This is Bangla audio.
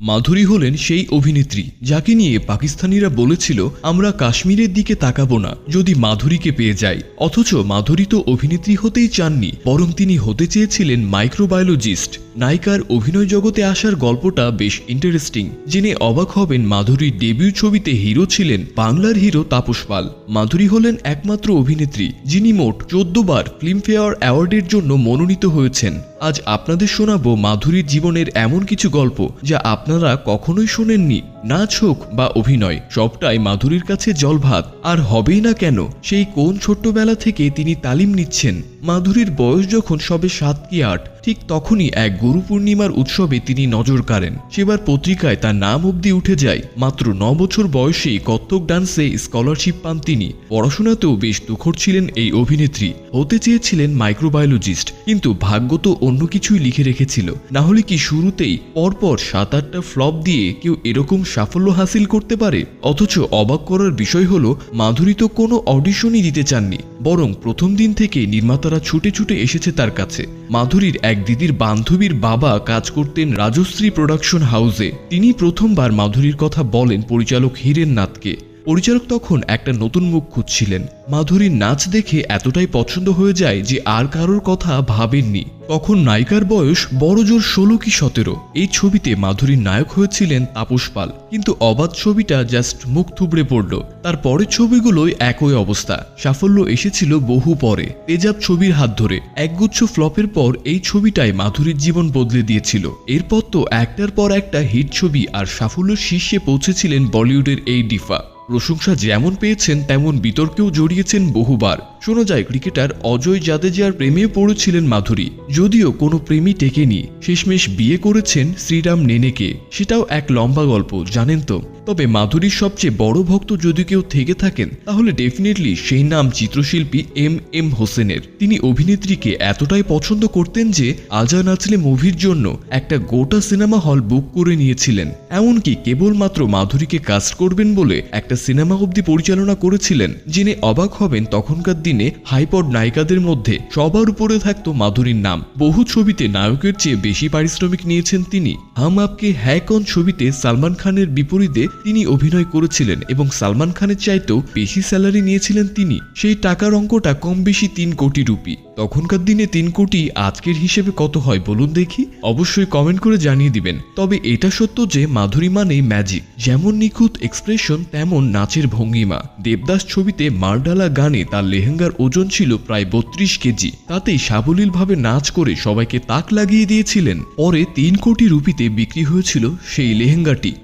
মাধুরী হলেন সেই অভিনেত্রী যাকে নিয়ে পাকিস্তানিরা বলেছিল, আমরা কাশ্মীরের দিকে তাকাবো না, যদি মাধুরীকে পেয়ে যাই। অথচ মাধুরী তো অভিনেত্রী হতেই চাননি, বরং তিনি হতে চেয়েছিলেন মাইক্রোবায়োলজিস্ট নায়িকার অভিনয় জগতে আসার গল্পটা বেশ ইন্টারেস্টিং জেনে অবাক হবেন মাধুরীর ডেবিউ ছবিতে হিরো ছিলেন বাংলার হিরো তাপস পাল। মাধুরী হলেন একমাত্র অভিনেত্রী, যিনি মোট চোদ্দ বার ফিল্মফেয়ার অ্যাওয়ার্ডের জন্য মনোনীত হয়েছেন। আজ আপনাদের শোনাবো মাধুরীর জীবনের এমন কিছু গল্প, যা আপনারা কখনোই শোনেননি। নাচ হোক বা অভিনয়, সবটাই মাধুরীর কাছে জলভাত। আর হবেই না কেন, সেই কোন ছোট্টবেলা থেকে তিনি তালিম নিচ্ছেন? মাধুরীর বয়স যখন সবে সাত কি আট, ঠিক তখনই এক গুরু পূর্ণিমার উৎসবে তিনি নজর কাড়েন। সেবার পত্রিকায় তার নাম অবধি উঠে যায়, মাত্র ন বছর বয়সেই কত্থক ডান্সে স্কলারশিপ পান তিনি। পড়াশোনাতেও বেশ তুখর ছিলেন এই অভিনেত্রী। হতে চেয়েছিলেন মাইক্রোবায়োলজিস্ট, কিন্তু ভাগ্য তো অন্য কিছুই লিখে রেখেছিল। না হলে কি শুরুতেই পরপর সাত আটটা ফ্লপ দিয়ে কেউ এরকম সাফল্য হাসিল করতে পারে। অথচ অবাক করার বিষয় হল, মাধুরী তো কোনো অডিশনই দিতে চাননি। বরং প্রথম দিন থেকে নির্মাতারা ছুটে ছুটে এসেছে তার কাছে। মাধুরীর এক দিদির বান্ধবীর বাবা কাজ করতেন রাজশ্রী প্রোডাকশন হাউসে। তিনি প্রথমবার মাধুরীর কথা বলেন পরিচালক হীরেন নাথকে। পরিচালক তখন একটা নতুন মুখ খুঁজছিলেন। মাধুরীর নাচ দেখে এতটাই পছন্দ হয়ে যায় যে আর কারোর কথা ভাবেননি। তখন নায়িকার বয়স বড় জোর ষোলো কি সতেরো। এই ছবিতে মাধুরীর নায়ক হয়েছিলেন তাপস পাল। কিন্তু অবাধ ছবিটা জাস্ট মুখ থুবড়ে পড়ল। তার পরের ছবিগুলোই একই অবস্থা। সাফল্য এসেছিল বহু পরে, তেজাব ছবির হাত ধরে। একগুচ্ছ ফ্লপের পর এই ছবিটাই মাধুরীর জীবন বদলে দিয়েছিল। এরপর তো একটার পর একটা হিট ছবি আর সাফল্যের শীর্ষে পৌঁছেছিলেন বলিউডের এই ডিফা। প্রশংসা যেমন পেয়েছেন তেমন বিতর্কেও জড়িয়েছেন বহুবার। শোনা যায়, ক্রিকেটার অজয় জাদেজার প্রেমে পড়েছিলেন মাধুরী। যদিও কোনো প্রেমী টেকেনি। শেষমেশ বিয়ে করেছেন শ্রীরাম নেনেকে। সেটাও এক লম্বা গল্প, জানেন তো? তবে মাধুরীর সবচেয়ে বড় ভক্ত যদি কেউ থেকে থাকেন, তাহলে ডেফিনেটলি সেই নাম চিত্রশিল্পী এম এম হোসেনের। তিনি অভিনেত্রীকে এতটাই পছন্দ করতেন যে, আজা নাচলে মুভির জন্য একটা গোটা সিনেমা হল বুক করে নিয়েছিলেন। এমনকি কেবলমাত্র মাধুরীকে কাস্ট করবেন বলে একটা সিনেমা অবধি পরিচালনা করেছিলেন। জেনে অবাক হবেন তখনকার দিনে হাইপড নায়িকাদের মধ্যে সবার উপরে থাকতো মাধুরীর নাম। বহু ছবিতে নায়কের চেয়ে বেশি পারিশ্রমিক নিয়েছেন তিনি। হাম আপকে হ্যাকন ছবিতে সালমান খানের বিপরীতে তিনি অভিনয় করেছিলেন এবং সালমান খানের চাইতেও বেশি স্যালারি নিয়েছিলেন তিনি। সেই টাকার অঙ্কটা কম বেশি তিন কোটি রুপি। তখনকার দিনে তিন কোটি আজকের হিসেবে কত হয় বলুন দেখি? অবশ্যই কমেন্ট করে জানিয়ে দিবেন। তবে এটা সত্য যে মাধুরী মানেই ম্যাজিক যেমন নিখুঁত এক্সপ্রেশন তেমন নাচের ভঙ্গিমা। দেবদাস ছবিতে মারডালা গানে তার লেহেঙ্গার ওজন ছিল প্রায় বত্রিশ কেজি। তাতেই সাবলীলভাবে নাচ করে সবাইকে তাক লাগিয়ে দিয়েছিলেন। পরে তিন কোটি রুপিতে বিক্রি হয়েছিল সেই লেহেঙ্গাটি।